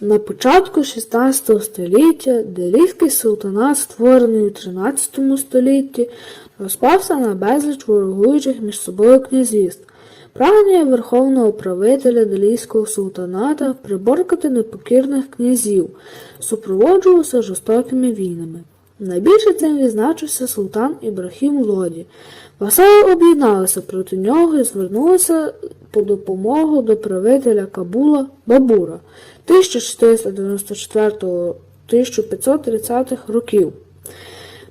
На початку 16 століття Делійський султанат, створений у 13 столітті, розпався на безліч ворогуючих між собою князівств. Прагнення верховного правителя Делійського султаната приборкати непокірних князів супроводжувався жорстокими війнами. Найбільше цим відзначився султан Ібрахім Лоді. Васали об'єдналися проти нього і звернулися по допомогу до правителя Кабула Бабура 1494-1530 років.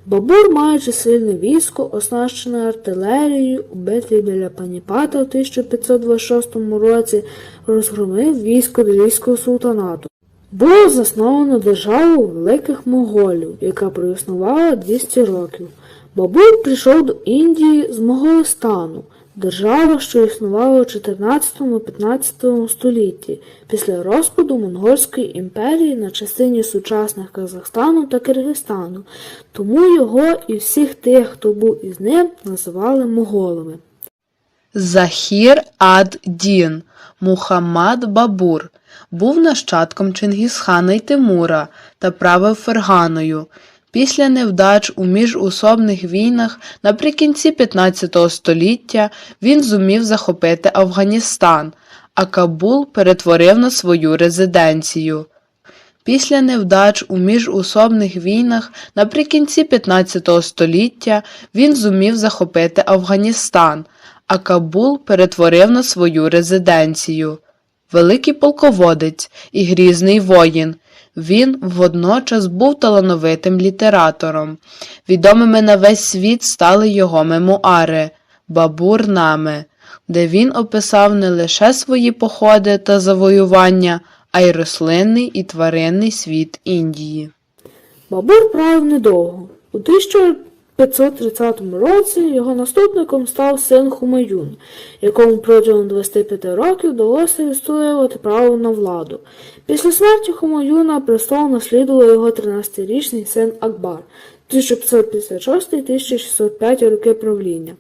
Бабур, маючи сильне військо, оснащене артилерією, у битві біля Паніпата в 1526 році розгромив військо Делійського султанату. Було засновано державу великих моголів, яка проіснувала 200 років. Бабур прийшов до Індії з Моголистану, держава, що існувала у 14-15 столітті, після розпаду Монгольської імперії на частині сучасних Казахстану та Киргизстану, тому його і всіх тих, хто був із ним, називали моголами. Захір ад-Дін Мухаммад Бабур був нащадком Чингісхана й Тимура та правив Ферганою. Після невдач у міжусобних війнах наприкінці 15 століття він зумів захопити Афганістан, а Кабул перетворив на свою резиденцію. Після невдач у міжусобних війнах наприкінці 15 століття він зумів захопити Афганістан, а Кабул перетворив на свою резиденцію. Великий полководець і грізний воїн. Він водночас був талановитим літератором. Відомими на весь світ стали його мемуари Бабур Наме, де він описав не лише свої походи та завоювання, а й рослинний і тваринний світ Індії. Бабур правив недовго. У 1530 році його наступником став син Хумаюн, якому протягом 25 років вдалося відстоювати право на владу. Після смерті Хумаюна престол наслідував його 13-річний син Акбар 1556-1605 роки правління.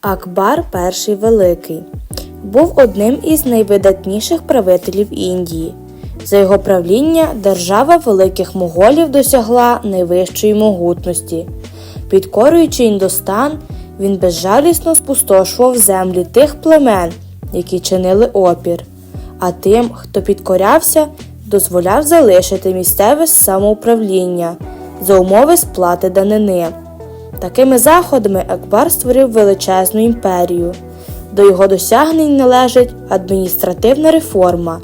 Акбар І Великий був одним із найвидатніших правителів Індії. За його правління держава великих моголів досягла найвищої могутності. Підкорюючи Індостан, він безжалісно спустошував землі тих племен, які чинили опір, а тим, хто підкорявся, дозволяв залишити місцеве самоуправління за умови сплати данини. Такими заходами Акбар створив величезну імперію. До його досягнень належить адміністративна реформа,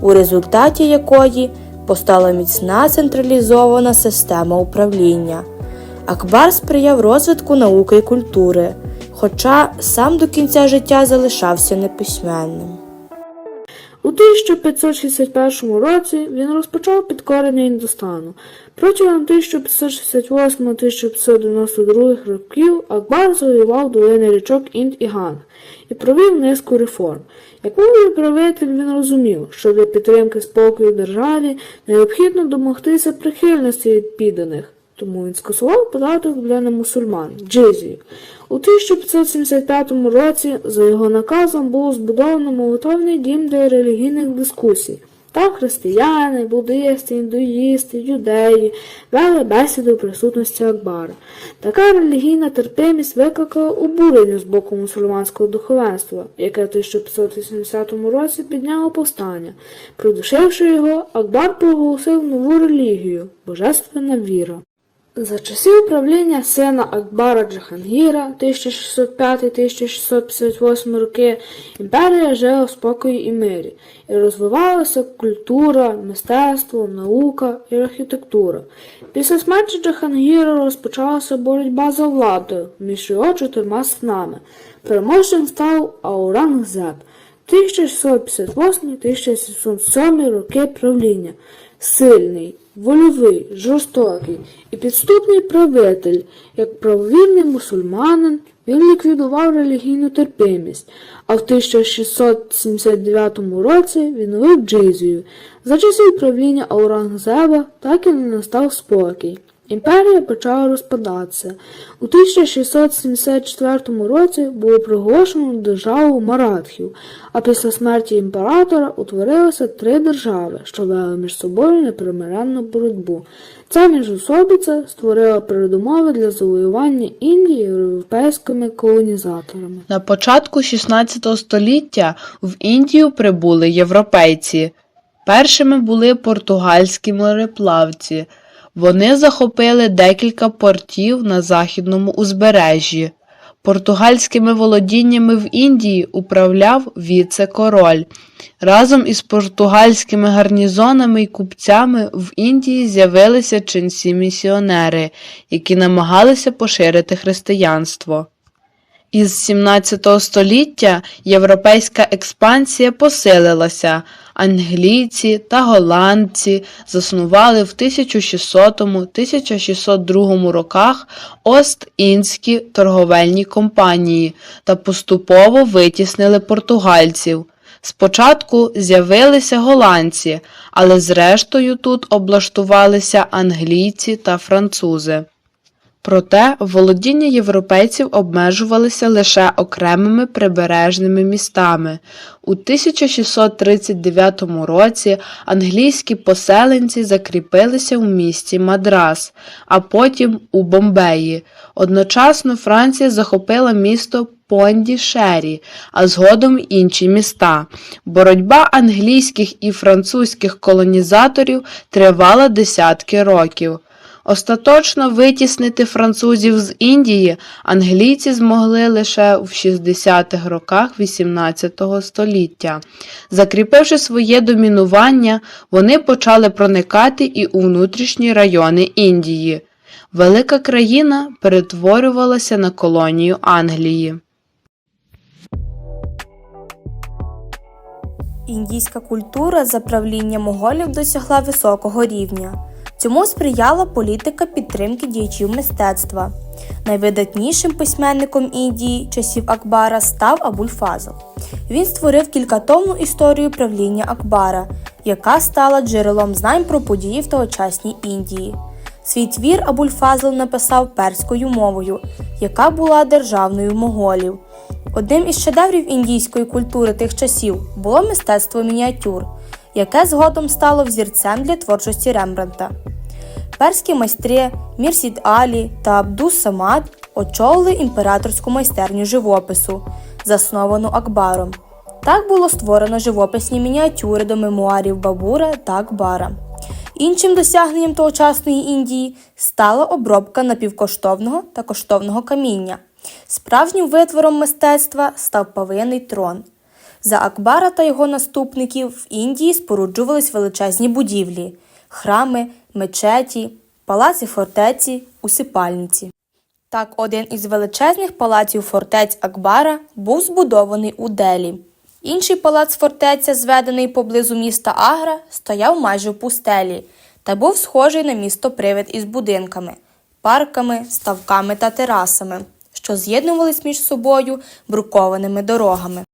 у результаті якої постала міцна централізована система управління. Акбар сприяв розвитку науки і культури, хоча сам до кінця життя залишався неписьменним. У 1561 році він розпочав підкорення Індостану. Протягом 1568-1592 років Акбар завоював долини річок Інд і Ганг і провів низку реформ. Як мудрий правитель він розумів, що для підтримки спокою державі необхідно домогтися прихильності від підданих. Тому він скасував податок для немусульман джизію. У 1575 році за його наказом було збудовано молитовний дім для релігійних дискусій. Там християни, буддисти, індуїсти, юдеї вели бесіди у присутності Акбара. Така релігійна терпимість викликала обурення з боку мусульманського духовенства, яке в 1580 році підняло повстання. Придушивши його, Акбар проголосив нову релігію божественна віра. За часів правління сина Акбара Джахангіра 1605-1658 роки імперія жила в спокої і мирі, і розвивалася культура, мистецтво, наука і архітектура. Після смерті Джахангіра розпочалася боротьба за владу між його чотирма синами. Переможцем став Аурангзеб 1658-1707 роки правління. Сильний, вольовий, жорстокий і підступний правитель, як правовірний мусульманин, він ліквідував релігійну терпимість, а в 1679 році відновив джизію. За часів правління Аурангзеба так і не настав спокій. Імперія почала розпадатися. У 1674 році було проголошено державу Маратхів, а після смерті імператора утворилося три держави, що вели між собою непримиренну боротьбу. Ця міжособиця створила передумови для завоювання Індії європейськими колонізаторами. На початку 16 століття в Індію прибули європейці. Першими були португальські мореплавці. Вони захопили декілька портів на західному узбережжі. Португальськими володіннями в Індії управляв віце-король. Разом із португальськими гарнізонами і купцями в Індії з'явилися ченці місіонери, які намагалися поширити християнство. Із 17 століття європейська експансія посилилася. Англійці та голландці заснували в 1600-1602 роках Ост-Індські торговельні компанії та поступово витіснили португальців. Спочатку з'явилися голландці, але зрештою тут облаштувалися англійці та французи. Проте володіння європейців обмежувалися лише окремими прибережними містами. У 1639 році англійські поселенці закріпилися в місті Мадрас, а потім у Бомбеї. Одночасно Франція захопила місто Понді-Шері, а згодом інші міста. Боротьба англійських і французьких колонізаторів тривала десятки років. Остаточно витіснити французів з Індії англійці змогли лише в 60-х роках XVIII століття. Закріпивши своє домінування, вони почали проникати і у внутрішні райони Індії. Велика країна перетворювалася на колонію Англії. Індійська культура за правління моголів досягла високого рівня. Цьому сприяла політика підтримки діячів мистецтва. Найвидатнішим письменником Індії часів Акбара став Абуль-Фазл. Він створив кількатомну історію правління Акбара, яка стала джерелом знань про події в тогочасній Індії. Свій твір Абуль-Фазл написав перською мовою, яка була державною моголів. Одним із шедеврів індійської культури тих часів було мистецтво мініатюр, яке згодом стало взірцем для творчості Рембранта. Перські майстри Мірсід Алі та Абдус Самад очолили імператорську майстерню живопису, засновану Акбаром. Так було створено живописні мініатюри до мемуарів Бабура та Акбара. Іншим досягненням тогочасної Індії стала обробка напівкоштовного та коштовного каміння. Справжнім витвором мистецтва став павиний трон. За Акбара та його наступників в Індії споруджувались величезні будівлі, храми, мечеті, палаці фортеці, усипальниці. Так, один із величезних палаців фортець Акбара був збудований у Делі. Інший палац фортеця, зведений поблизу міста Агра, стояв майже в пустелі та був схожий на місто привид із будинками, парками, ставками та терасами, що з'єднувались між собою брукованими дорогами.